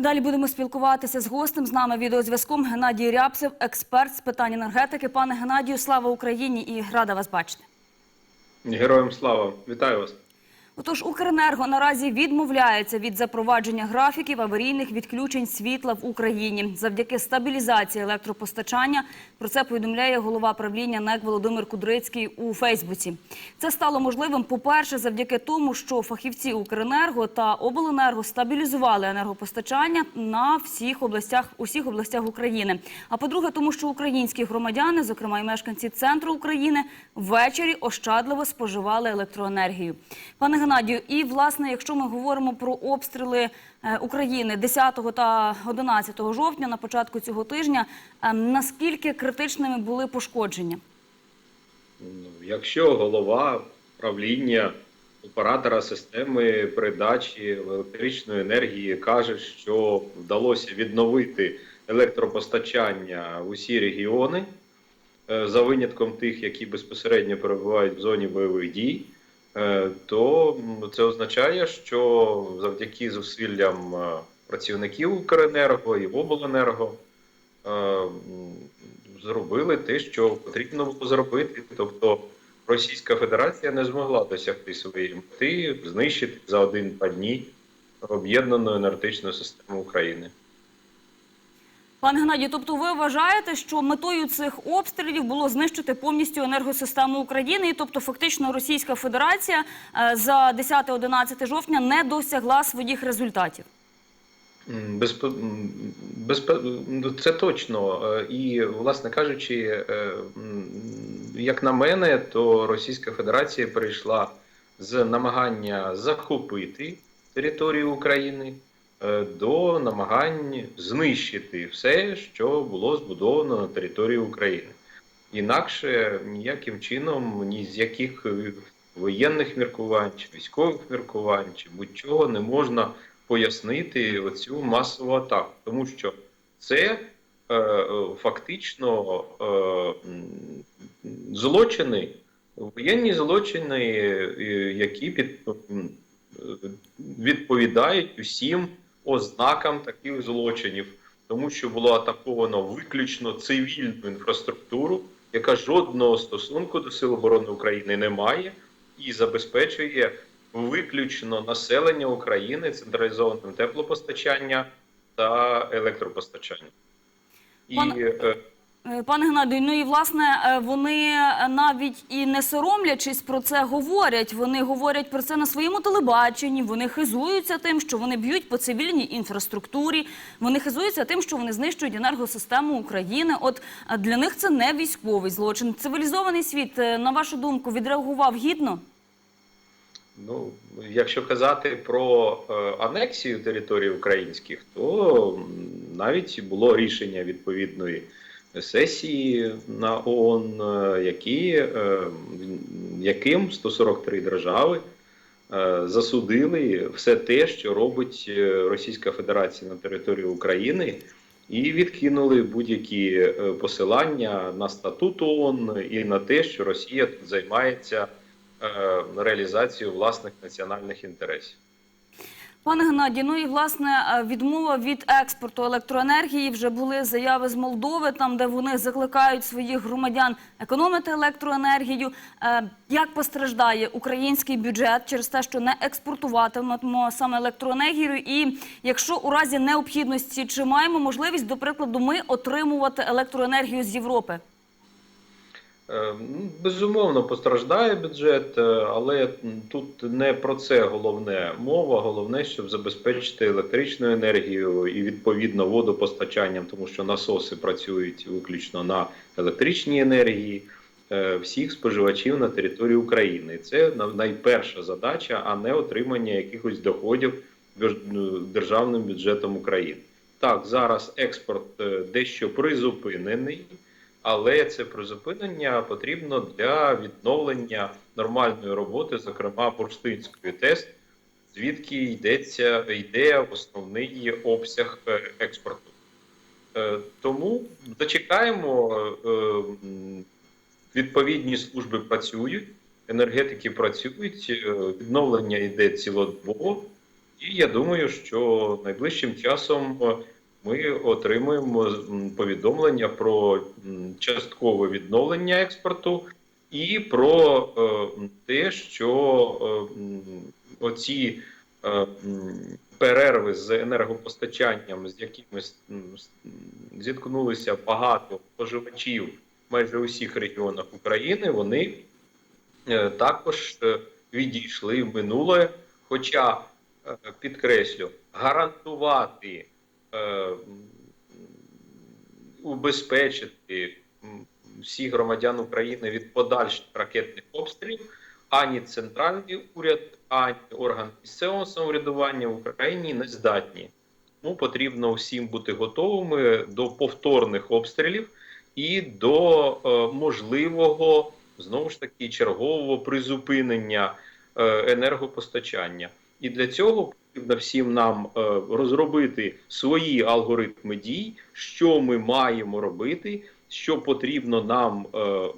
Далі будемо спілкуватися з гостем. З нами відеозв'язком Геннадій Рябцев, експерт з питань енергетики. Пане Геннадію, слава Україні і рада вас бачити. Героям слава, вітаю вас. Отож, Укренерго наразі відмовляється від запровадження графіків аварійних відключень світла в Україні завдяки стабілізації електропостачання. Про це повідомляє голова правління НЕК Володимир Кудрицький у Фейсбуці. Це стало можливим, по-перше, завдяки тому, що фахівці Укренерго та Обленерго стабілізували енергопостачання на всіх областях, усіх областях України. А по-друге, тому що українські громадяни, зокрема і мешканці центру України, ввечері ощадливо споживали електроенергію. Пане Геннадію, і власне, якщо ми говоримо про обстріли е, України 10 та 11 жовтня на початку цього тижня, е, наскільки критичними були пошкодження? Ну, Якщо голова правління оператора системи передачі електричної енергії каже, що вдалося відновити електропостачання усі регіони, е, за винятком тих, які безпосередньо перебувають в зоні бойових дій, то це означає, що завдяки зусиллям е, працівників Укренерго і обленерго е, зробили те, що потрібно було зробити. Тобто Російська Федерація не змогла досягти своєї мети знищити за один-два дні об'єднану енергетичну систему України. Пане Геннадію, тобто ви вважаєте, що метою цих обстрілів було знищити повністю енергосистему України, і тобто фактично Російська Федерація е, за 10-11 жовтня не досягла своїх результатів? М, Безп... безп- ну, Це точно. Е, І, власне кажучи, е, як на мене, то Російська Федерація перейшла з намагання захопити територію України до намагань знищити все, що було збудовано на території України. Інакше ніяким чином, ні з яких е, воєнних міркувань, чи військових міркувань, чи будь-чого не можна пояснити оцю масову атаку, тому що це е, е, фактично е, злочини, воєнні злочини, е, які під, е, відповідають усім ознакам таких злочинів, тому що було атаковано виключно цивільну інфраструктуру, яка жодного стосунку до Сил оборони України не має і забезпечує виключно населення України централізованим теплопостачання та електропостачання. І Пане- е, Е, Геннадію, ну і власне е, вони е, навіть і не соромлячись про це говорять. Вони говорять про це на своєму телебаченні. Вони хизуються тим, що вони б'ють по цивільній інфраструктурі. Вони хизуються тим, що вони знищують енергосистему України. От для них це не військовий злочин. Цивілізований світ, на вашу думку, відреагував гідно? Ну, якщо казати про е, анексію територій українських, то навіть було рішення відповідної сесії на ООН, е, які, е, яким 143 держави е, засудили все те, що робить Російська Федерація на території України, і відкинули будь-які посилання на статут ООН і на те, що Росія тут займається реалізацію власних національних інтересів. Пане Геннадій, ну і власне е, відмова від експорту електроенергії вже були заяви з Молдови, там де вони закликають своїх громадян економити електроенергію. Е, Як постраждає український бюджет через те, що не експортуватимемо саме електроенергію? І якщо у разі необхідності чи маємо можливість, до прикладу, ми отримувати електроенергію з Європи? Е, ну, Безумовно, постраждає бюджет, е, але тут не про це головне мова. Головне, щоб забезпечити електричну енергію і відповідно водопостачанням, тому що насоси працюють виключно на електричній енергії е, всіх споживачів на території України. Це найперша задача, а не отримання якихось доходів державним бюджетом України. Так, зараз експорт дещо призупинений. Але це призупинення потрібно для відновлення нормальної роботи, зокрема бурштинської ТЕС, звідки йдеться йде основний обсяг е, експорту. Е, Тому зачекаємо, е, відповідні служби працюють, енергетики працюють, відновлення йде цілодобово, І я думаю, що найближчим часом ми отримуємо повідомлення про часткове відновлення експорту і про е, те, що е, оці е, перерви з енергопостачанням, з якими зіткнулися багато споживачів майже у всіх регіонах України, вони також відійшли в минуле. Хоча, підкреслю, гарантувати, убезпечити м, всіх громадян України від подальших ракетних обстрілів, ані центральний уряд, ані орган місцевого самоврядування в Україні не здатні. Тому потрібно всім бути готовими до повторних обстрілів і до е, можливого знову ж таки чергового призупинення е, енергопостачання. І для цього потрібно всім нам е, розробити свої алгоритми дій, що ми маємо робити, що потрібно нам, е,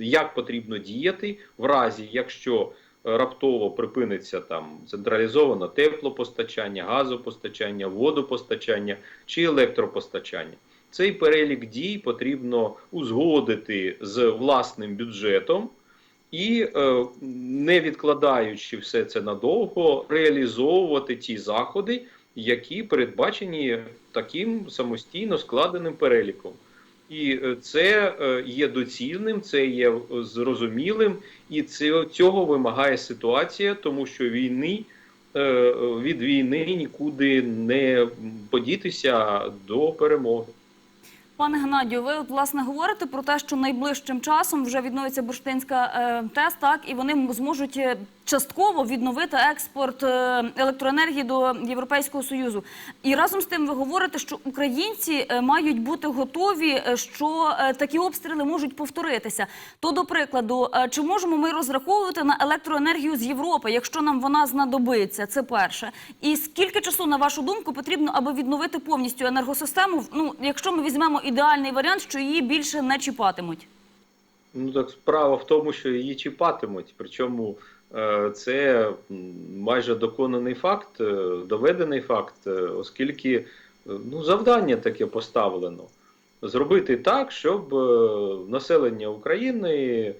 як потрібно діяти в разі, якщо е, раптово припиниться там централізоване теплопостачання, газопостачання, водопостачання чи електропостачання. Цей перелік дій потрібно узгодити з власним бюджетом і, е, не відкладаючи все це надовго, реалізовувати ті заходи, які передбачені таким самостійно складеним переліком. І е, це е, є доцільним, це є зрозумілим, і це, цього вимагає ситуація, тому що війни від війни нікуди не подітися до перемоги. Пане Геннадію, ви власне говорите про те, що найближчим часом вже відновиться бурштинська е, ТЕС, так? І вони зможуть е, частково відновити експорт е, електроенергії до Європейського союзу. І разом з тим ви говорите, що українці е, мають бути готові, е, що такі обстріли можуть повторитися. То, до прикладу, чи можемо ми розраховувати на електроенергію з Європи, якщо нам вона знадобиться? Це перше. І скільки часу, на вашу думку, потрібно, аби відновити повністю енергосистему? Ну, якщо ми візьмемо ідеальний варіант, що її більше не чіпатимуть. Ну так справа в тому, що її чіпатимуть. Причому це майже доконаний факт, е, доведений факт, е, оскільки е, ну, завдання таке поставлено. Зробити так, щоб е, населення України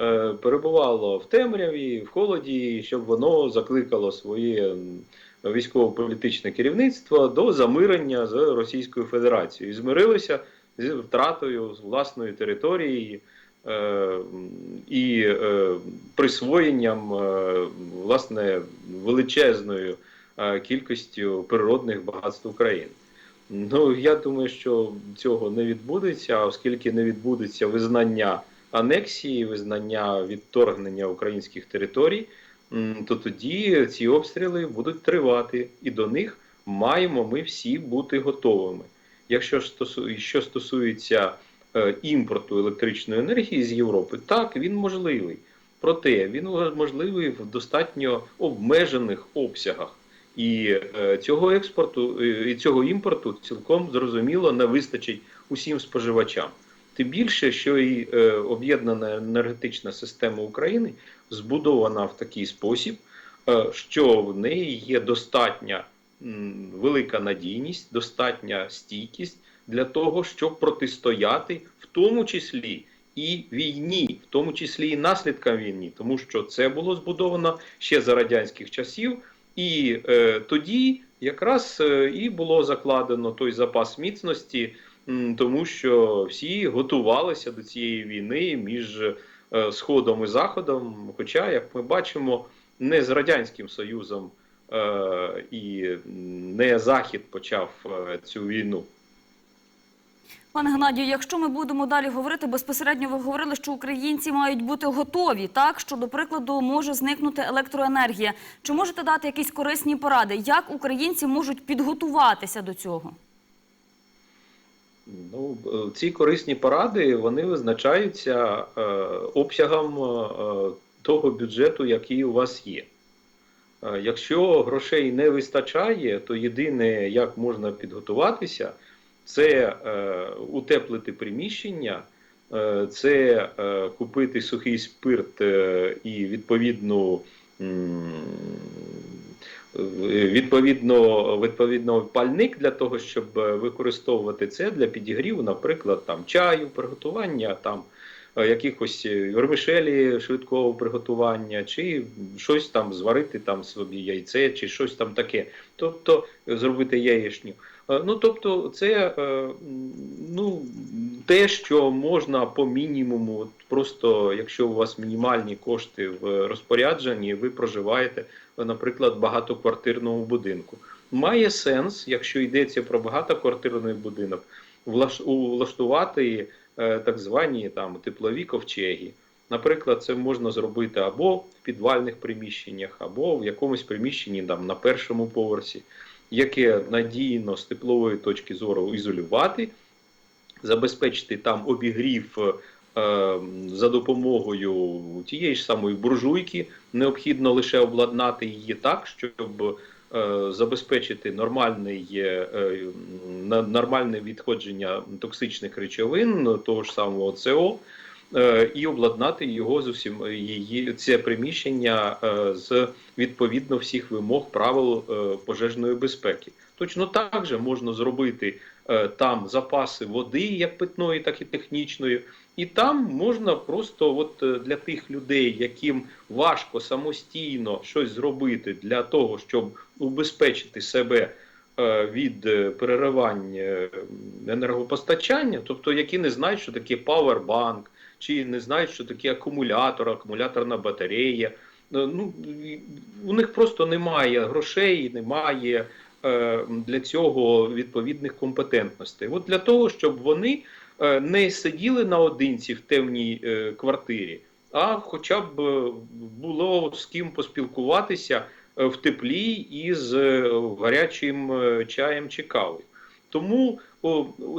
е, перебувало в темряві, в холоді, щоб воно закликало своє військово-політичне керівництво до замирення з Російською Федерацією і змирилося з втратою власної території е, і е, присвоєнням е, власне величезною е, кількістю природних багатств України. Ну я думаю, що цього не відбудеться, оскільки не відбудеться визнання анексії, визнання відторгнення українських територій, то тоді ці обстріли будуть тривати, і до них маємо ми всі бути готовими. Якщо що стосується е, імпорту електричної енергії з Європи, так він можливий. Проте він можливий в достатньо обмежених обсягах. І е, цього експорту е, і цього імпорту цілком зрозуміло не вистачить усім споживачам. Тим більше, що і е, об'єднана енергетична система України збудована в такий спосіб, е, що в неї є достатня велика надійність, достатня стійкість для того, щоб протистояти, в тому числі і війні, в тому числі і наслідкам війни, тому що це було збудовано ще за радянських часів. І е, тоді якраз е, і було закладено той запас міцності, м, тому що всі готувалися до цієї війни між е, Сходом і Заходом. Хоча, як ми бачимо, не з Радянським Союзом е, і не Захід почав е, цю війну. Пане Геннадію, якщо ми будемо далі говорити, безпосередньо ви говорили, що українці мають бути готові, так що, до прикладу, може зникнути електроенергія. Чи можете дати якісь корисні поради, як українці можуть підготуватися до цього? Ну, е, ці корисні поради вони визначаються е, обсягом е, того бюджету, який у вас є. Е, Якщо грошей не вистачає, то єдине, як можна підготуватися, це е, утеплити приміщення, е, це е, купити сухий спирт е, і відповідну відповідно, відповідно пальник для того, щоб е, використовувати це для підігріву, наприклад, там чаю, приготування там е, якихось е, вермишелі швидкого приготування, чи щось там зварити там собі яйце, чи щось там таке. Тобто зробити яєчню. Е, Ну, тобто, це е, ну, те, що можна по мінімуму, просто якщо у вас мінімальні кошти в розпорядженні, ви проживаєте, е, наприклад, в багатоквартирному будинку. Має сенс, якщо йдеться про багатоквартирний будинок, влаштувати так звані там теплові ковчеги. Наприклад, це можна зробити або в підвальних приміщеннях, або в якомусь приміщенні там, на першому поверсі, яке надійно з теплової точки зору ізолювати, забезпечити там обігрів е, за допомогою тієї ж самої буржуйки. Необхідно лише обладнати її так, щоб е, забезпечити нормальний, е, е, нормальне відходження токсичних речовин, того ж самого СО, і обладнати його з усім її це приміщення е, з відповідно всіх вимог правил е, пожежної безпеки. Точно так же можна зробити е, там запаси води, як питної, так і технічної, і там можна просто, от е, для тих людей, яким важко самостійно щось зробити для того, щоб убезпечити себе е, від е, переривань е, енергопостачання, тобто які не знають, що таке павербанк, чи не знають, що таке акумулятор, акумуляторна батарея. Е, Ну, у них просто немає грошей, немає е, для цього відповідних компетентностей. От для того, щоб вони е, не сиділи наодинці в темній е, квартирі, а хоча б е, було з ким поспілкуватися в теплі із е, гарячим чаєм чи кавою. Тому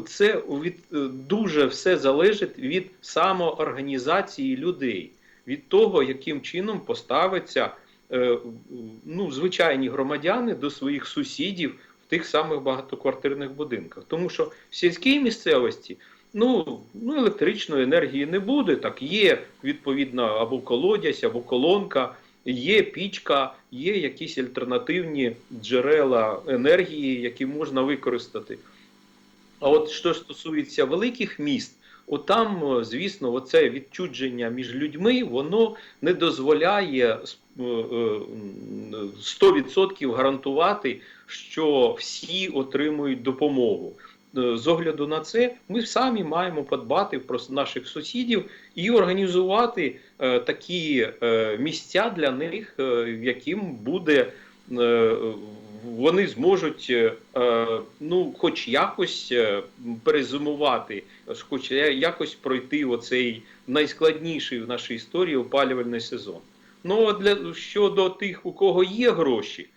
це від е, дуже все залежить від самоорганізації людей, від того, яким чином поставиться е, ну, звичайні громадяни до своїх сусідів в тих самих багатоквартирних будинках. Тому що в сільській місцевості ну, ну, електричної енергії не буде. Так є відповідно або колодязь, або колонка, є пічка, є якісь альтернативні джерела енергії, які можна використати. А от що стосується великих міст, от там, е, звісно, оце відчудження між людьми, воно не дозволяє с- е, е, 100% гарантувати, що всі отримують допомогу. З огляду на це, ми самі маємо подбати про наших сусідів і організувати е, такі е, місця для них, е, яким буде вони зможуть е, е, ну, хоч якось перезумувати, хоч якось пройти оцей найскладніший в нашій історії опалювальний сезон. Ну а для щодо тих, у кого є гроші, е,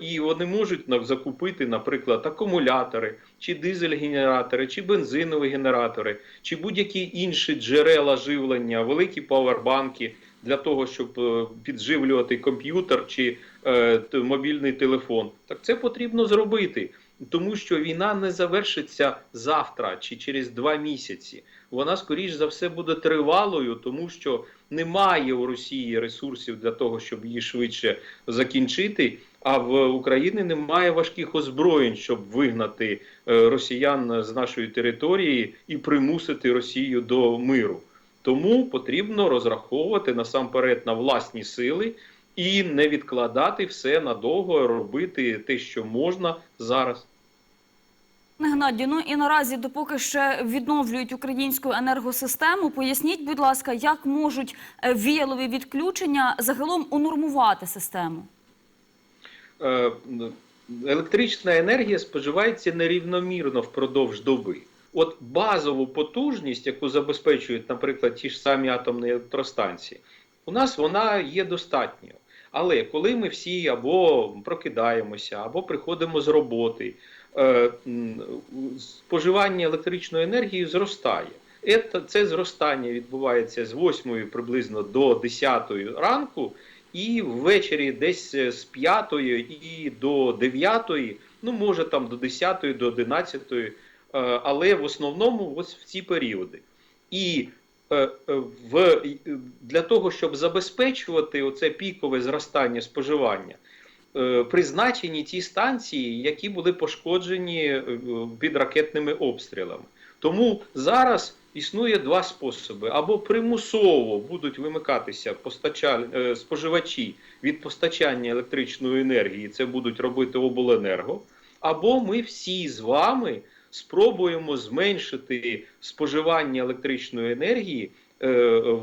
і вони можуть закупити, наприклад, акумулятори, чи дизель-генератори, чи бензинові генератори, чи будь-які інші джерела живлення, великі павербанки для того, щоб е, підживлювати комп'ютер чи е, мобільний телефон. Так це потрібно зробити, тому що війна не завершиться завтра чи через два місяці. Вона скоріш за все буде тривалою, тому що немає у Росії ресурсів для того, щоб її швидше закінчити. А в Україні немає важких озброєнь, щоб вигнати е, росіян з нашої території і примусити Росію до миру. Тому потрібно розраховувати насамперед на власні сили і не відкладати все надовго, робити те, що можна зараз. Геннадію, ну і наразі, допоки ще відновлюють українську енергосистему, поясніть, будь ласка, як можуть е, віялові відключення загалом унормувати систему? Е, електрична енергія споживається нерівномірно впродовж доби. От базову потужність, яку забезпечують, наприклад, ті ж самі атомні електростанції, у нас вона є достатньою. Але коли ми всі або прокидаємося, або приходимо з роботи, е, споживання електричної енергії зростає. Це зростання відбувається з 8 приблизно до 10 ранку, і ввечері десь е, з 5 і до 9, ну може там до 10, до 11, е, але в основному ось в ці періоди. І е, в, для того, щоб забезпечувати оце пікове зростання споживання, призначені ті станції, які були пошкоджені під ракетними обстрілами. Тому зараз існує два способи: або примусово будуть вимикатися постачаль... е, споживачі від постачання електричної енергії, це будуть робити обленерго, або ми всі з вами спробуємо зменшити споживання електричної енергії е,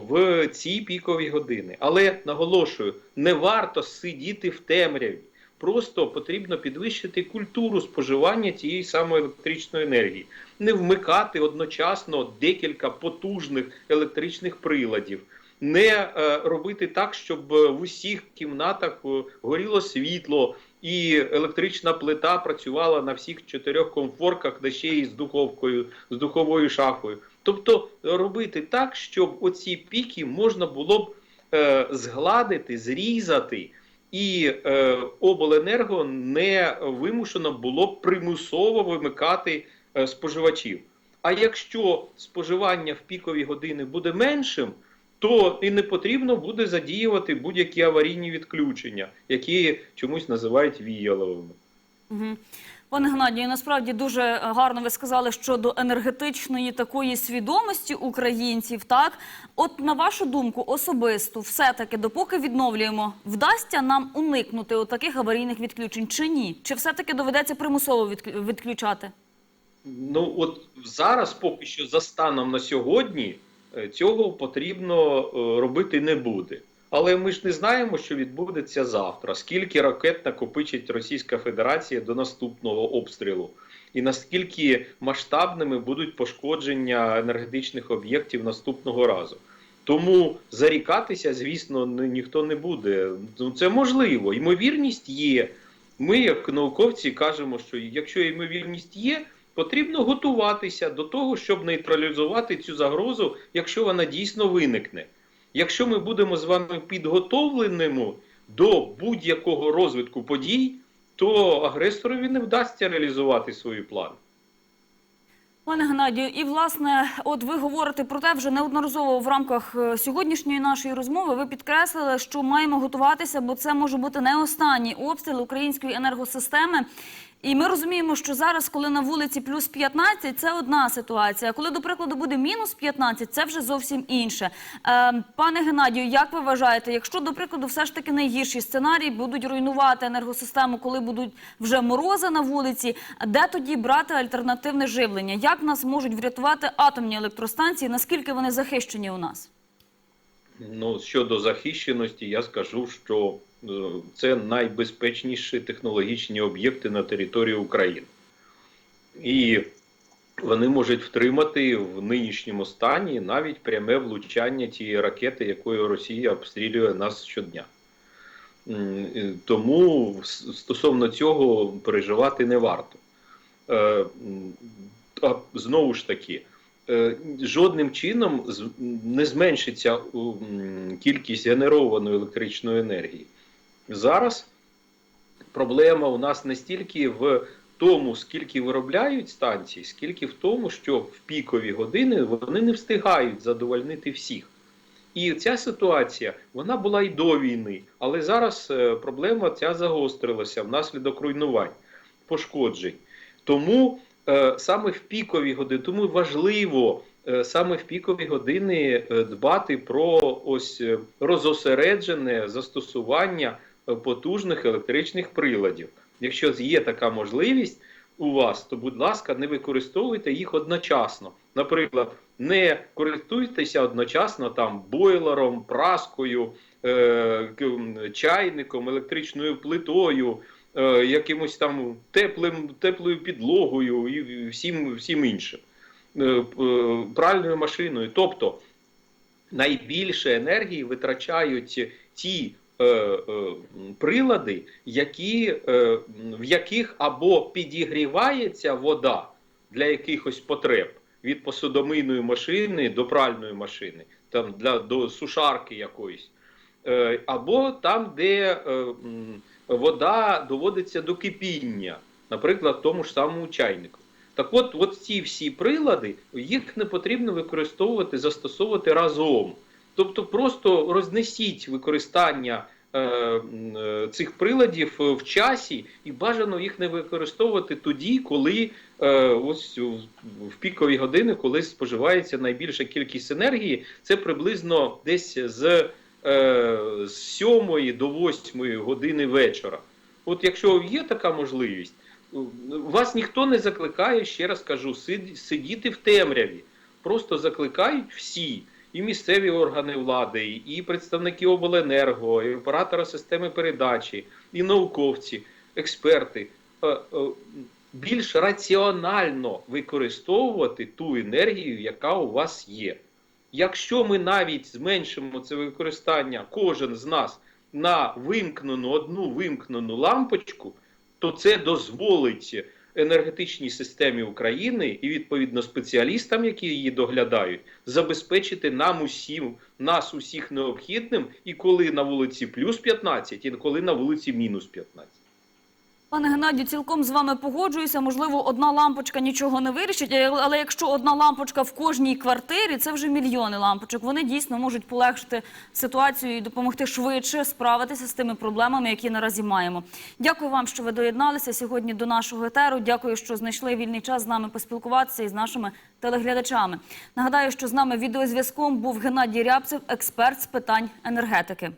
в ці пікові години. Але наголошую, не варто сидіти в темряві. Просто потрібно підвищити культуру споживання тієї самої електричної енергії, не вмикати одночасно декілька потужних електричних приладів, не е, робити так, щоб в усіх кімнатах е, горіло світло і електрична плита працювала на всіх чотирьох комфорках, де ще й з духовкою, з духовою шафою. Тобто робити так, щоб оці піки можна було б е, згладити, зрізати. І е, обленерго не вимушено було б примусово вимикати е, споживачів. А якщо споживання в пікові години буде меншим, то і не потрібно буде задіювати будь-які аварійні відключення, які чомусь називають віяловими. Угу. Пане Геннадію, насправді дуже гарно ви сказали щодо енергетичної такої свідомості українців. Так, от на вашу думку, особисто, все-таки, допоки відновлюємо, вдасться нам уникнути таких аварійних відключень чи ні? Чи все-таки доведеться примусово відключати? Ну от зараз, поки що, за станом на сьогодні, е, цього потрібно е, робити не буде. Але ми ж не знаємо, що відбудеться завтра. Скільки ракет накопичить Російська Федерація до наступного обстрілу, і наскільки масштабними будуть пошкодження енергетичних об'єктів наступного разу. Тому зарікатися, звісно, ніхто не буде. Ну, це можливо. Ймовірність є. Ми, як науковці, кажемо, що якщо ймовірність є, потрібно готуватися до того, щоб нейтралізувати цю загрозу, якщо вона дійсно виникне. Якщо ми будемо з вами підготовленими до будь-якого розвитку подій, то агресорові не вдасться реалізувати свої плани. Пане Геннадію, і власне, от ви говорите про те, вже неодноразово в рамках е, сьогоднішньої нашої розмови. Ви підкреслили, що маємо готуватися, бо це може бути не останній обстріл української енергосистеми. І ми розуміємо, що зараз, коли на вулиці плюс 15, це одна ситуація. Коли, до прикладу, буде мінус 15, це вже зовсім інше. Е, пане Геннадію, як ви вважаєте, якщо, до прикладу, все ж таки найгірші сценарії будуть руйнувати енергосистему, коли будуть вже морози на вулиці, де тоді брати альтернативне живлення? Як нас можуть врятувати атомні електростанції? Наскільки вони захищені у нас? Ну, щодо захищеності, я скажу, що це найбезпечніші технологічні об'єкти на території України. І вони можуть втримати в нинішньому стані навіть пряме влучання тієї ракети, якою Росія обстрілює нас щодня. Е, Тому стосовно цього переживати не варто. Е, А знову ж таки, е, жодним чином не зменшиться кількість генерованої електричної енергії. Зараз проблема у нас не стільки в тому, скільки виробляють станції, скільки в тому, що в пікові години вони не встигають задовольнити всіх. І ця ситуація вона була і до війни, але зараз е, проблема ця загострилася внаслідок руйнувань, пошкоджень. Тому е, саме в пікові години, тому важливо е, саме в пікові години дбати про ось розосереджене застосування потужних електричних приладів. Якщо є така можливість у вас, то будь ласка, не використовуйте їх одночасно. Наприклад, не користуйтеся одночасно там бойлером, праскою, е, чайником, електричною плитою, е, якимось там теплим, теплою підлогою і всім, всім іншим. Е, е, пральною машиною. Тобто найбільше енергії витрачають ті е, е, прилади, які, е, в яких або підігрівається вода для якихось потреб від посудомийної машини до пральної машини, там для до сушарки якоїсь, або там, де вода доводиться до кипіння, наприклад, тому ж самому чайнику. Так от, от ці всі прилади, їх не потрібно використовувати, застосовувати разом. Тобто просто рознесіть використання е, е, цих приладів е, в часі, і бажано їх не використовувати тоді, коли е, ось в- в пікові години, коли споживається найбільша кількість енергії, це приблизно десь з, е, з 7 до 8 години вечора. От якщо є така можливість, вас ніхто не закликає, ще раз кажу, сидіти в темряві. Просто закликають всі, і місцеві органи влади, і представники обленерго, і оператора системи передачі, і науковці, експерти. е, е, Більш раціонально використовувати ту енергію, яка у вас є. Якщо ми навіть зменшимо це використання, кожен з нас на вимкнену одну вимкнену лампочку, то це дозволить енергетичній системі України і відповідно спеціалістам, які її доглядають, забезпечити нам усім нас усіх необхідним, і коли на вулиці плюс 15, і коли на вулиці мінус 15. Пане Геннадію, цілком з вами погоджуюся. Можливо, одна лампочка нічого не вирішить, але- якщо одна лампочка в кожній квартирі, це вже мільйони лампочок. Вони дійсно можуть полегшити ситуацію і допомогти швидше справитися з тими проблемами, які наразі маємо. Дякую вам, що ви доєдналися сьогодні до нашого етеру. Дякую, що знайшли вільний час з нами поспілкуватися і з нашими телеглядачами. Нагадаю, що з нами відеозв'язком був Геннадій Рябцев, експерт з питань енергетики.